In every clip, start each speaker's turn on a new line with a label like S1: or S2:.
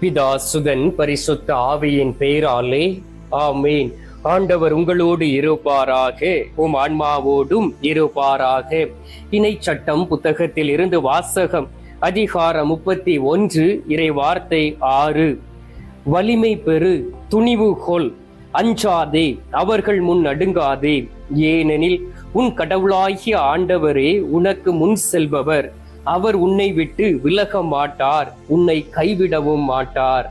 S1: பிதா சுதன் பரிசுத்த ஆவியின் பெயராலே ஆமீன். ஆண்டவர் உங்களோடு இருப்பாராக உம் ஆன்மாவோடும் இருப்பாராக. இணை சட்டம் புத்தகத்தில் இருந்து வாசகம் அதிகாரம் முப்பத்தி ஒன்று இறை வார்த்தை ஆறு. வலிமை பெறு துணிவு கொள் அஞ்சாதே அவர்கள் முன் நடுங்காதே. ஏனெனில் உன் கடவுளாகிய ஆண்டவரே உனக்கு முன் செல்பவர். அவர் உன்னை விட்டு விலக மாட்டார் உன்னை கைவிடவும் மாட்டார்.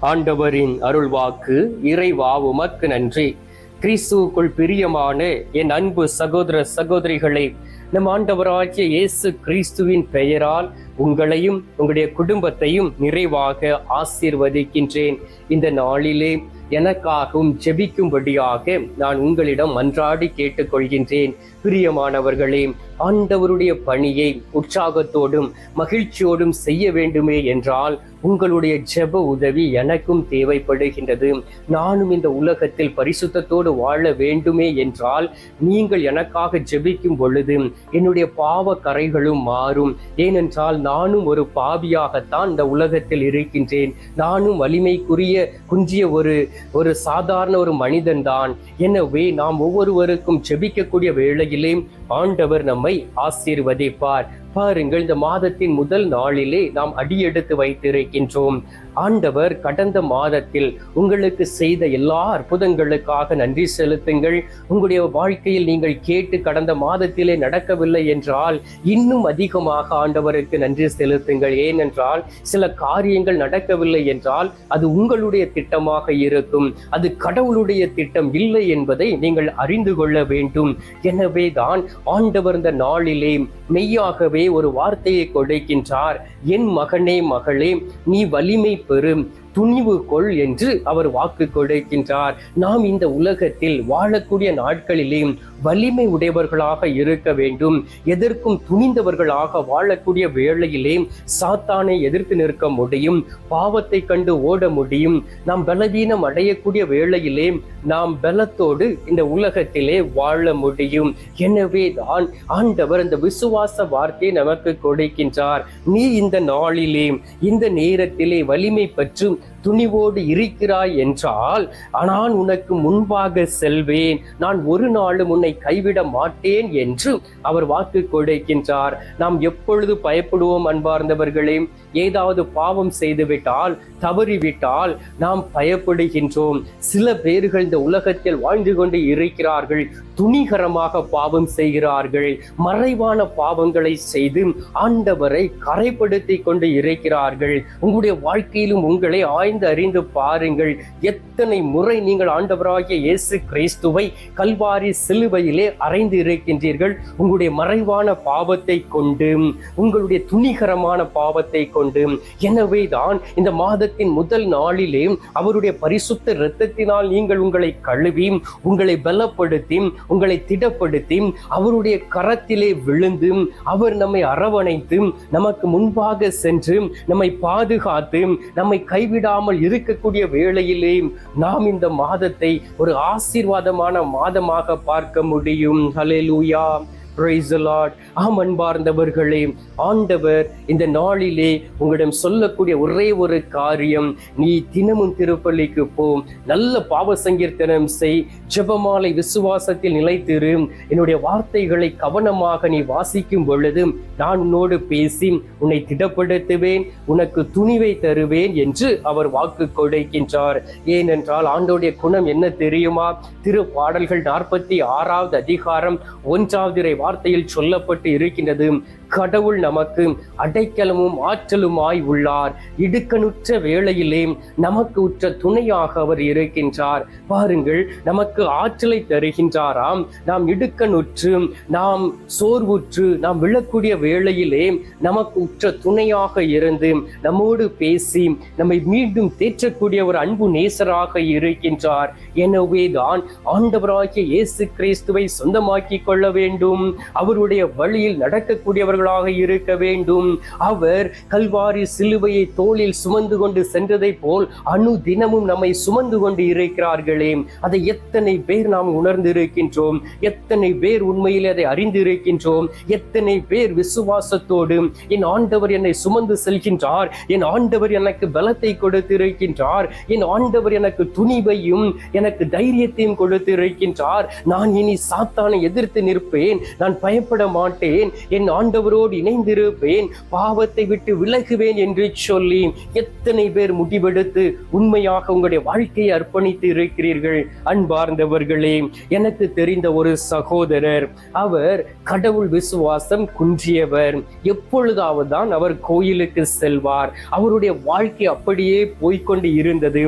S1: ஆண்டவரின் அருள்வாக்கு இறைவா உமக்கு நன்றி. கிறிஸ்துவுக்குள் பிரியமான என் அன்பு சகோதர சகோதரிகளை நம் ஆண்டவராகிய இயேசு கிறிஸ்துவின் பெயரால் உங்களையும் உங்களுடைய குடும்பத்தையும் நிறைவாக ஆசீர்வதிக்கின்றேன். இந்த நாளிலே எனக்காகவும் ஜெபிக்கும்படியாக நான் உங்களிடம் அன்றாடி கேட்டுக்கொள்கின்றேன். பிரியமானவர்களே ஆண்டவருடைய பணியை உற்சாகத்தோடும் மகிழ்ச்சியோடும் செய்ய வேண்டுமே என்றால் உங்களுடைய ஜெப உதவி எனக்கும் தேவைப்படுகின்றது. நானும் இந்த உலகத்தில் பரிசுத்தத்தோடு வாழ வேண்டுமே என்றால் நீங்கள் எனக்காக ஜெபிக்கும் பொழுது என்னுடைய பாவ கரைகளும் மாறும். ஏனென்றால் நானும் ஒரு பாவியாகத்தான் இந்த உலகத்தில் இருக்கின்றேன். நானும் வலிமைக்குரிய குஞ்சிய ஒரு ஒரு சாதாரண ஒரு மனிதன்தான். எனவே நாம் ஒவ்வொருவருக்கும் ஜெபிக்கக்கூடிய வேளையிலே ஆண்டவர் நம்மை ஆசீர்வதிப்பார். பாருங்கள் இந்த மாதத்தின் முதல் நாளிலே நாம் அடியெடுத்து வைத்திருக்கின்றோம். ஆண்டவர் கடந்த மாதத்தில் உங்களுக்கு செய்த எல்லா அற்புதங்களுக்காக நன்றி செலுத்துங்கள். உங்களுடைய வாழ்க்கையில் நீங்கள் கேட்டு கடந்த மாதத்திலே நடக்கவில்லை என்றால் இன்னும் அதிகமாக ஆண்டவருக்கு நன்றி செலுத்துங்கள். ஏனென்றால் சில காரியங்கள் நடக்கவில்லை என்றால் அது உங்களுடைய திட்டமாக இருக்கும். அது கடவுளுடைய திட்டம் இல்லை என்பதை நீங்கள் அறிந்து கொள்ள வேண்டும். எனவே தான் ஆண்டவர் இந்த நாளிலே மெய்யாகவே ஒரு வார்த்தையை கொடுக்கின்றார். என் மகனே மகளே நீ வலிமை பெறும். துணிவு கொள் என்று அவர் வாக்கு கொடுக்கின்றார். நாம் இந்த உலகத்தில் வாழக்கூடிய நாட்களிலே வலிமை உடையவர்களாக இருக்க வேண்டும். எதற்கும் துணிந்தவர்களாக வாழக்கூடிய வேளையிலே சாத்தானை எதிர்த்து நிற்க முடியும். பாவத்தை கண்டு ஓட முடியும். நாம் பலவீனம் அடையக்கூடிய வேளையிலே நாம் பலத்தோடு இந்த உலகத்திலே வாழ முடியும். எனவே தான் ஆண்டவர் இந்த விசுவாச வார்த்தையை நமக்கு கொடுக்கின்றார். நீ இந்த நாளிலே இந்த நேரத்திலே வலிமை பற்றும் துணிவோடு இருக்கிறாய் என்றால் நான் உனக்கு முன்பாக செல்வேன். நான் ஒரு நாளும் உன்னை கைவிட மாட்டேன் என்று அவர் வாக்கு கொடுக்கின்றார். நாம் எப்பொழுது பயப்படுவோம் அன்பார்ந்தவர்களே? ஏதாவது பாவம் செய்துவிட்டால் தவறிவிட்டால் நாம் பயப்படுகின்றோம். சில பேர்கள் இந்த உலகத்தில் வாழ்ந்து கொண்டு இருக்கிறார்கள் துணிகரமாக பாவம் செய்கிறார்கள் மறைவான பாவங்களை செய்து ஆண்டவரை கரைப்படுத்தி கொண்டு இருக்கிறார்கள். உங்களுடைய வாழ்க்கையிலும் உங்களை ஆய்ந்து அறிந்து பாருங்கள். எத்தனை முறை நீங்கள் ஆண்டவராகிய இயேசு கிறிஸ்துவை கல்வாரி சிலுவையிலே அறைந்து இருக்கின்றீர்கள். உங்களுடைய மறைவான பாவத்தை கொண்டு உங்களுடைய துணிகரமான பாவத்தை கொண்டு எனவே தான் இந்த மாதத்தின் முதல் நாளிலே அவருடைய பரிசுத்த இரத்தத்தினால் நீங்கள் உங்களை கழுவி உங்களை பலப்படுத்தி உங்களை திடப்படுத்தி அவருடைய கரத்திலே விழுந்து அவர் நம்மை அரவணைத்து நமக்கு முன்பாக சென்று நம்மை பாதுகாத்து நம்மை கைவிடாமல் இருக்கக்கூடிய வேளையிலே நாம் இந்த மாதத்தை ஒரு ஆசீர்வாதமான மாதமாக பார்க்க முடியும் ஹalleluya Praise. ஆம் அன்பார்ந்தவர்களே ஆண்டவர் இந்த நாளிலே உங்களிடம் சொல்லக்கூடிய ஒரே ஒரு காரியம் நீ தினமும் திருப்பள்ளிக்கு போ. நல்ல பாவ சங்கீர்த்தனம் செய். ஜெபமாலை விசுவாசத்தில் நிலைத்திரு. என்னுடைய வார்த்தைகளை கவனமாக நீ வாசிக்கும் பொழுது நான் உன்னோடு பேசி உன்னை திடப்படுத்துவேன் உனக்கு துணிவை தருவேன் என்று அவர் வாக்கு கொடுக்கின்றார். ஏனென்றால் ஆண்டோடைய குணம் என்ன தெரியுமா? திரு பாடல்கள் நாற்பத்தி ஆறாவது அதிகாரம் ஒன்றாவது வார்த்தையில் சொல்லப்பட்டு இருக்கின்றது. கடவுள் நமக்கு அடைக்கலமும் ஆற்றலுமாய் உள்ளார். இடுக்கனுற்ற வேளையிலே நமக்கு உற்ற துணையாக அவர் இருக்கின்றார். பாருங்கள் நமக்கு ஆற்றலை தருகின்றாராம். நாம் இடுக்கனுற்று நாம் சோர்வுற்று நாம் விழக்கூடிய வேளையிலே நமக்கு உற்ற துணையாக இருந்து நம்மோடு பேசி நம்மை மீண்டும் தேற்றக்கூடிய ஒரு அன்பு நேசராக இருக்கின்றார். எனவே தான் ஆண்டவராகிய இயேசு கிறிஸ்துவை சொந்தமாக்கி கொள்ள வேண்டும். அவருடைய வழியில் நடக்கக்கூடியவர்கள் உள்ளவர்களாக இருக்க வேண்டும். அவர் கல்வாரி சிலுவையை தோளில் சுமந்து கொண்டு சென்றதை போல் அணு தினமும் நம்மை சுமந்து கொண்டு இருக்கிறார்களே. அதை எத்தனை பேர் நாம் உணர்ந்திருக்கின்றோம். எத்தனை பேர் உண்மையில் அதை அறிந்திருக்கின்றோம். எத்தனை பேர் விசுவாசத்தோடு என் ஆண்டவர் என்னை சுமந்து செல்கின்றார். என் ஆண்டவர் எனக்கு பலத்தை கொடுத்திருக்கின்றார். என் ஆண்டவர் எனக்கு துணிவையும் எனக்கு தைரியத்தையும் கொடுத்திருக்கின்றார். நான் இனி சாத்தானை எதிர்த்து நிற்பேன். நான் பயப்பட மாட்டேன். என் ஆண்டவர் ஆண்டவரோடு இணைந்திருப்பேன். பாவத்தை விட்டு விலகுவேன் என்று சொல்லி எத்தனை பேர் முடிவெடுத்து உண்மையாக உங்களுடைய வாழ்க்கையை அர்ப்பணித்து இருக்கிறீர்கள். அன்பார்ந்தவர்களே எனக்கு தெரிந்த ஒரு சகோதரர் அவர் கடவுள் விசுவாசம் குன்றியவர். எப்பொழுதாவது தான் அவர் கோயிலுக்கு செல்வார். அவருடைய வாழ்க்கை அப்படியே போய்கொண்டு இருந்தது.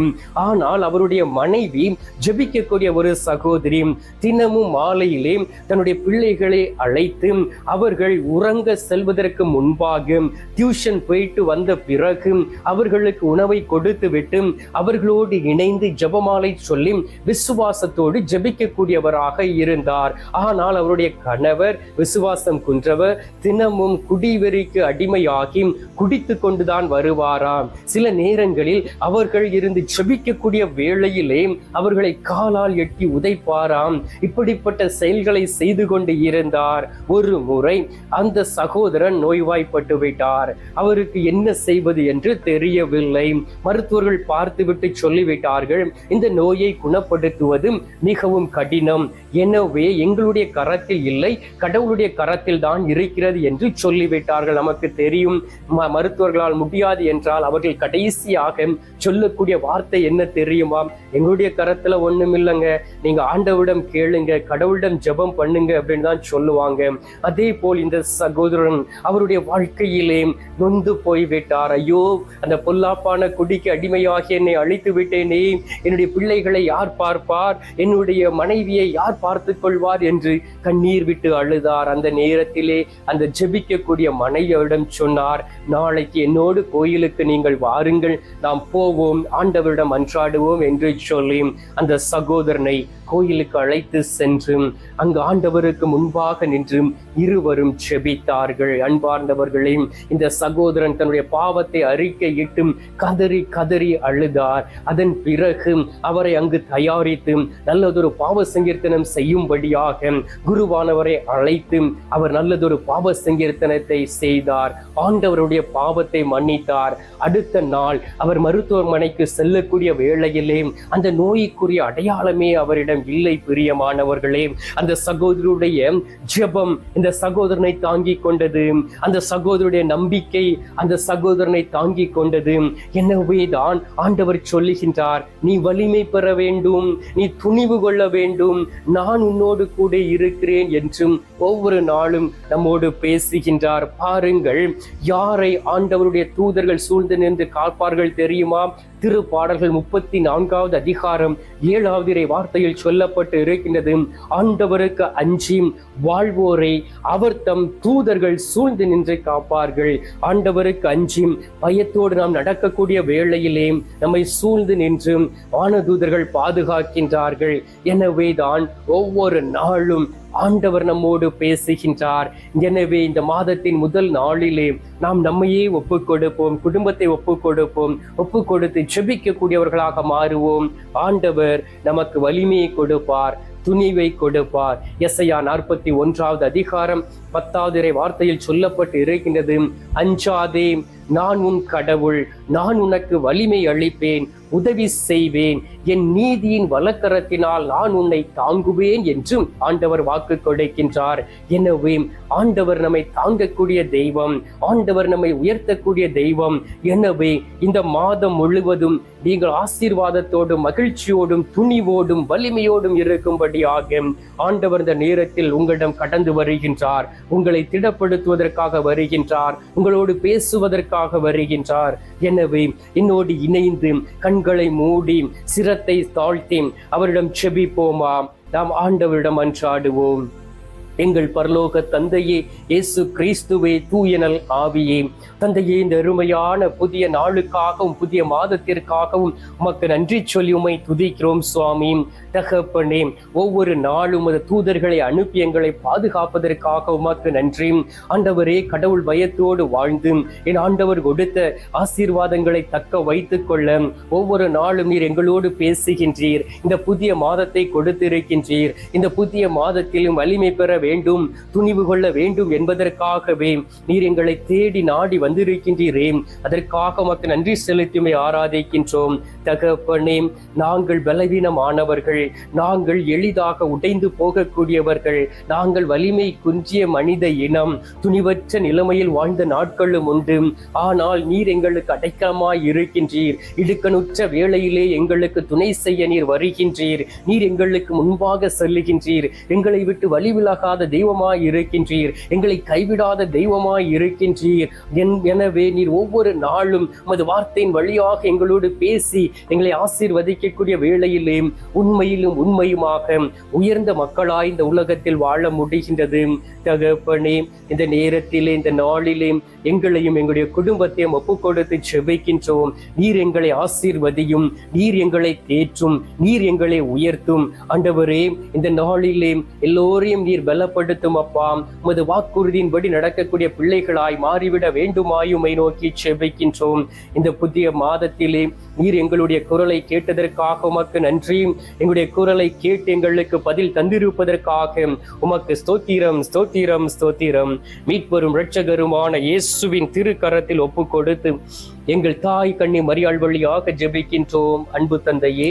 S1: ஆனால் அவருடைய மனைவி ஜபிக்கக்கூடிய ஒரு சகோதரி தினமும் மாலையிலே தன்னுடைய பிள்ளைகளை அழைத்து அவர்கள் உறங்க தூங்க செல்வதற்கு முன்பாக டியூஷன் போயிட்டு வந்த பிறகு அவர்களுக்கு உணவை கொடுத்து விட்டு அவர்களோடு இணைந்து ஜபமாலை சொல்லி விசுவாசத்தோடு ஜபிக்கக்கூடியவராக இருந்தார். ஆனால் அவருடைய கணவர் விசுவாசம் குன்றவர் தினமும் குடிவெறிக்கு அடிமையாகி குடித்து கொண்டுதான் வருவாராம். சில நேரங்களில் அவர்கள் இருந்து ஜபிக்கக்கூடிய வேளையிலே அவர்களை காலால் எட்டி உதைப்பாராம். இப்படிப்பட்ட செயல்களை செய்து கொண்டு இருந்தார். ஒரு முறை அந்த சகோதரன் நோய்வாய்ப்பட்டு விட்டார். அவருக்கு என்ன செய்வது என்று தெரியவில்லை. மருத்துவர்கள் பார்த்துவிட்டு சொல்லிவிட்டார்கள். இந்த நோயை குணப்படுத்துவது மிகவும் கடினம். எனவே எங்களுடைய கரத்தில் இல்லை கடவுளுடைய கரத்தில் தான் இருக்கிறது என்று சொல்லிவிட்டார்கள். நமக்கு தெரியும் ம- மருத்துவர்களால் முடியாது என்றால் அவர்கள் கடைசியாக சொல்லக்கூடிய வார்த்தை என்ன தெரியுமா? எங்களுடைய கரத்துல ஒண்ணும் இல்லைங்க. நீங்க ஆண்டவிடம் கேளுங்க கடவுளிடம் ஜெபம் பண்ணுங்க அப்படின்னு தான் சொல்லுவாங்க. அதே போல் இந்த சகோ சகோதரன் அவருடைய வாழ்க்கையிலே நொந்து போய்விட்டார். ஐயோ அந்த பொல்லாப்பான குடிக்கு அடிமையாகி என்னை அழித்து விட்டேனே. என்னுடைய பிள்ளைகளை யார் பார்ப்பார்? என்னுடைய மனைவியை யார் பார்த்து கொள்வார்? என்று கண்ணீர் விட்டு அழுதார். அந்த நேரத்திலே அந்த ஜெபிக்கக்கூடிய மனைவியிடம் சொன்னார் நாளைக்கு என்னோடு கோயிலுக்கு நீங்கள் வாருங்கள். நாம் போவோம் ஆண்டவரிடம் அன்றாடுவோம் என்று சொல்லி அந்த சகோதரனை கோயிலுக்கு அழைத்து சென்று அங்கு ஆண்டவருக்கு முன்பாக நின்று இருவரும் செபித்தார்கள் அன்பார்ந்தவர்களே இந்த சகோதரன் தன்னுடைய பாவத்தை அறிக்கையிட்டும் கதறி கதறி அழுதார். அதன் பிறகு அவரை அங்கு தயாரித்து நல்லதொரு பாவ சங்கீர்த்தனம் செய்யும்படியாக குருவானவரை அழைத்து அவர் நல்லதொரு பாவ சங்கீர்த்தனத்தை செய்தார். ஆண்டவருடைய பாவத்தை மன்னித்தார். அடுத்த நாள் அவர் மருத்துவமனைக்கு செல்லக்கூடிய வேளையிலே அந்த நோய்க்குரிய அடையாளமே அவரிடம் இல்லை பிரியமானவர்களே. அந்த சகோதரருடைய ஜெபம் இந்த சகோதரனை தாங்கிக் கொண்டது. அந்த சகோதரருடைய நம்பிக்கை அந்த சகோதரனை தாங்கி கொண்டது. எனவே தான் ஆண்டவர் சொல்லுகின்றார் நீ வலிமை பெற வேண்டும் நீ துணிவு கொள்ள வேண்டும். நான் உன்னோடு கூட இருக்கிறேன் என்றும் ஒவ்வொரு நாளும் நம்மோடு பேசுகின்றார். பாருங்கள் யாரை ஆண்டவருடைய தூதர்கள் சூழ்ந்து நின்று காப்பார்கள் தெரியுமா? திருப்பாடல்கள் முப்பத்தி நான்காவது அதிகாரம் ஏழாவது இறை வார்த்தையில் சொல்லப்பட்டு இருக்கின்றது. ஆண்டவருக்கு அஞ்சி வாழ்வோரை அவர் தம் தூதர்கள் சூழ்ந்து நின்று காப்பார்கள். ஆண்டவருக்கு அஞ்சி பயத்தோடு நாம் நடக்கக்கூடிய வேளையிலே நம்மை சூழ்ந்து நின்று வானதூதர்கள் பாதுகாக்கின்றார்கள். எனவே தான் ஒவ்வொரு நாளும் ஆண்டவர் நம்மோடு பேசுகின்றார். எனவே இந்த மாதத்தின் முதல் நாளிலே நாம் நம்மையே ஒப்பு கொடுப்போம் குடும்பத்தை ஒப்பு கொடுப்போம் ஒப்பு கொடுத்து ஜெபிக்கக்கூடியவர்களாக மாறுவோம். ஆண்டவர் நமக்கு வலிமையை கொடுப்பார் துணிவை கொடுப்பார். எஸ்ஐயா நாற்பத்தி ஒன்றாவது அதிகாரம் பத்தாவது வார்த்தையில் சொல்லப்பட்டு இருக்கின்றது அஞ்சாதே நான் உன் கடவுள் நான் உனக்கு வலிமை அளிப்பேன். உதவி செய்வேன். என் நீதியின் வழக்கரத்தினால் நான் உன்னை தாங்குவேன் என்றும் ஆண்டவர் வாக்கு கொடுக்கின்றார். எனவே ஆண்டவர் நம்மை தாங்கக்கூடிய தெய்வம் ஆண்டவர் நம்மை உயர்த்தக்கூடிய தெய்வம். எனவே இந்த மாதம் முழுவதும் நீங்கள் ஆசீர்வாதத்தோடும் மகிழ்ச்சியோடும் துணிவோடும் வலிமையோடும் இருக்கும்படியாக ஆண்டவர் இந்த நேரத்தில் உங்களிடம் கடந்து வருகின்றார். உங்களை திடப்படுத்துவதற்காக வருகின்றார். உங்களோடு பேசுவதற்காக வருகின்றார். எனவே என்னோடு இணைந்து கண் கண்களை மூடி சிரத்தை தாழ்த்தி அவரிடம் செபிப்போமா நாம் ஆண்டவரிடம் அன்றாடுவோம். எங்கள் பரலோக தந்தையே இயேசு கிறிஸ்துவே தூயனல் ஆவியே. தந்தையே இந்த அருமையான புதிய நாளுக்காகவும் புதிய மாதத்திற்காகவும் உமக்கு நன்றி சொல்லி உமை துதிக்கிறோம் சுவாமி. தகப்பனே ஒவ்வொரு நாளும் அது தூதர்களை அனுப்பி எங்களை பாதுகாப்பதற்காக உமக்கு நன்றி. ஆண்டவரே கடவுள் பயத்தோடு வாழ்ந்து என் ஆண்டவர் கொடுத்த ஆசீர்வாதங்களை தக்க வைத்து கொள்ள ஒவ்வொரு நாளும் நீர் எங்களோடு பேசுகின்றீர். இந்த புதிய மாதத்தை கொடுத்திருக்கின்றீர். இந்த புதிய மாதத்திலும் வலிமை பெற வேண்டும் துணிவு கொள்ள வேண்டும் என்பதற்காகவே நீர் எங்களை தேடி நாடி வந்திருக்கின்றீரே. அதற்காக உமக்கு நன்றி செலுத்தியுமை ஆராதிக்கின்றோம். தகப்பனே நாங்கள் பலவீனமானவர்கள் நாங்கள் எளிதாக உடைந்து போகக்கூடியவர்கள் நாங்கள் வலிமை குன்றிய மனித இனம் துணிவற்ற நிலைமையில் வாழ்ந்த நாட்களும் உண்டு. ஆனால் நீர் எங்களுக்கு அடைக்கலமாய் இருக்கின்றீர். இடுக்கணுற்ற வேளையிலே எங்களுக்கு துணை செய்ய நீர் வருகின்றீர். நீர் எங்களுக்கு முன்பாக செல்லுகின்றீர். எங்களை விட்டு வழி கைவிடாத தெய்வமாய் இருக்கின்றீர். எங்களை கைவிடாத தெய்வமாய் இருக்கின்றீர். எனவே நீர் ஒவ்வொரு நாளும் உமது வார்த்தையின் வழியாக எங்களோடு பேசி எங்களை ஆசீர்வதிக்கக்கூடிய வேளையிலே உண்மையிலும் உண்மையுமாக உயர்ந்த மக்களாய் இந்த உலகத்தில் வாழ முடிகின்றது. தகப்பனே இந்த நேரத்திலே இந்த நாளிலே எங்களையும் எங்களுடைய குடும்பத்தையும் ஒப்பு கொடுத்து செபிக்கின்றோம். நீர் எங்களை ஆசீர்வதியும் நீர் எங்களை தேற்றும் நீர் எங்களை உயர்த்தும். ஆண்டவரே இந்த நாளிலே எல்லோரையும் நீர் பல பலப்படுத்தும் அப்பா. உமது வாக்குறுதியின்படி நடக்கக்கூடிய பிள்ளைகளாய் மாறிவிட வேண்டுமாயுமை நோக்கி செபிக்கின்றோம். இந்த புதிய மாதத்திலே நீர் எங்களுடைய குரலை கேட்டதற்காக உமக்கு நன்றி. எங்களுடைய குரலை கேட்டு எங்களுக்கு பதில் தந்திருப்பதற்காக உமக்கு ஸ்தோத்திரம் ஸ்தோத்திரம் ஸ்தோத்திரம். மீட்பரும் இரட்சகருமான இயேசுவின் திருக்கரத்தில் ஒப்பு கொடுத்து எங்கள் தாய் கண்ணி மரியாள் வழியாக ஜெபிக்கின்றோம். அன்பு தந்தையே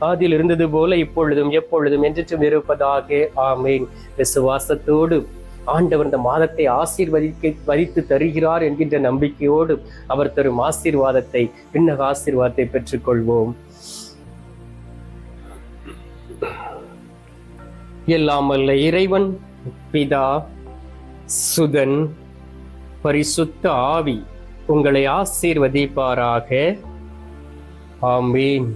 S1: அதில் இருந்தது போல இப்பொழுதும் எப்பொழுதும் என்றும் இருப்பதாக. ஆமேன். விசுவாசத்தோடு ஆண்டவர் இந்த மாதத்தை ஆசீர்வதிக்க வதித்து தருகிறார் என்கின்ற நம்பிக்கையோடு அவர் தரும் ஆசீர்வாதத்தை பின்னக ஆசீர்வாதத்தை பெற்றுக்கொள்வோம். எல்லாமல்ல இறைவன் பிதா சுதன் பரிசுத்த ஆவி உங்களை ஆசீர்வதிப்பாராக. ஆமீன்.